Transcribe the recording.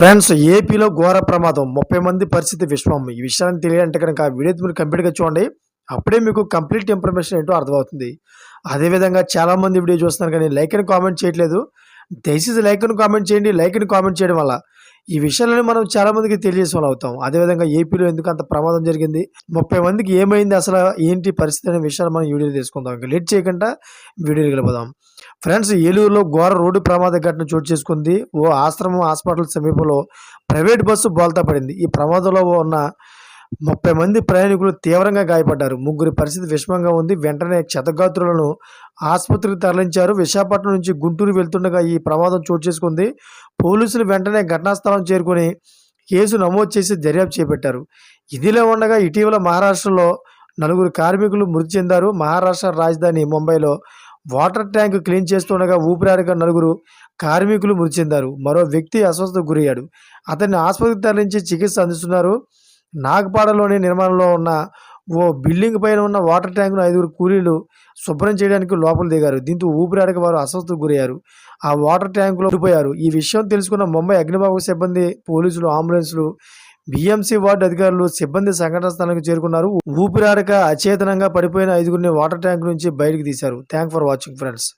Friends ఏపీలో ఘోర ప్రమాదం. ముప్పై మంది పరిస్థితి విశ్వం ఈ విషయాన్ని తెలియాలంటే కనుక వీడియో మీరు కంప్లీట్గా చూడండి. అప్పుడే మీకు కంప్లీట్ ఇన్ఫర్మేషన్ ఏంటో అర్థమవుతుంది. అదేవిధంగా చాలామంది వీడియో చూస్తున్నారు కానీ లైక్ అని కామెంట్ చేయట్లేదు. దయచేసి లైక్ అని కామెంట్ చేయండి. లైక్ అని కామెంట్ చేయడం వల్ల ఈ విషయాలను మనం చాలా మందికి తెలియజేసే వాళ్ళు అవుతాం. అదేవిధంగా ఏపీలో ఎందుకు అంత ప్రమాదం జరిగింది? ముప్పై మందికి ఏమైంది? అసలు ఏంటి పరిస్థితి అనే విషయాలు మనం వీడియో తీసుకుందాం ఇంకా లేట్ చేయకుండా వీడియోకి వెళ్ళిపోదాం. ఫ్రెండ్స్ ఏలూరులో ఘోర రోడ్డు ప్రమాద ఘటన చోటు చేసుకుంది. ఓ ఆశ్రమం హాస్పిటల్ సమీపంలో ప్రైవేట్ బస్సు బోల్తా పడింది. ఈ ప్రమాదంలో ఉన్న ముప్పై మంది ప్రయాణికులు తీవ్రంగా గాయపడ్డారు. ముగ్గురి పరిస్థితి విషమంగా ఉంది. వెంటనే క్షతగాత్రులను ఆసుపత్రికి తరలించారు. విశాఖపట్నం నుంచి గుంటూరు వెళ్తుండగా ఈ ప్రమాదం చోటు చేసుకుంది. పోలీసులు వెంటనే ఘటనా స్థలం చేరుకొని కేసు నమోదు చేసి దర్యాప్తు చేపట్టారు. ఇదిలో ఉండగా ఇటీవల మహారాష్ట్రలో నలుగురు కార్మికులు మృతి చెందారు. మహారాష్ట్ర రాజధాని ముంబైలో వాటర్ ట్యాంక్ క్లీన్ చేస్తుండగా ఊపిరాడక నలుగురు కార్మికులు మృతి చెందారు. మరో వ్యక్తి అస్వస్థతకు గురయ్యాడు. అతన్ని ఆసుపత్రికి తరలించి చికిత్స అందిస్తున్నారు. నాగపాడలోని నిర్మాణంలో ఉన్న ఓ బిల్డింగ్ పైన ఉన్న వాటర్ ట్యాంకును ఐదుగురు కూలీలు శుభ్రం చేయడానికి లోపల దిగారు. దీంతో ఊపిరాడక వారు అస్వస్థకు గురయ్యారు. ఆ వాటర్ ట్యాంకులో ఉండిపోయారు. ఈ విషయం తెలుసుకున్న ముంబై అగ్నిమాపక సిబ్బంది పోలీసులు అంబులెన్సులు బీఎంసీ వార్డు అధికారులు సిబ్బంది సంఘటన స్థలానికి చేరుకున్నారు. ఊపిరాడక అచేతనంగా పడిపోయిన ఐదుగురిని వాటర్ ట్యాంక్ నుంచి బయటకు తీశారు. Thank for watching friends.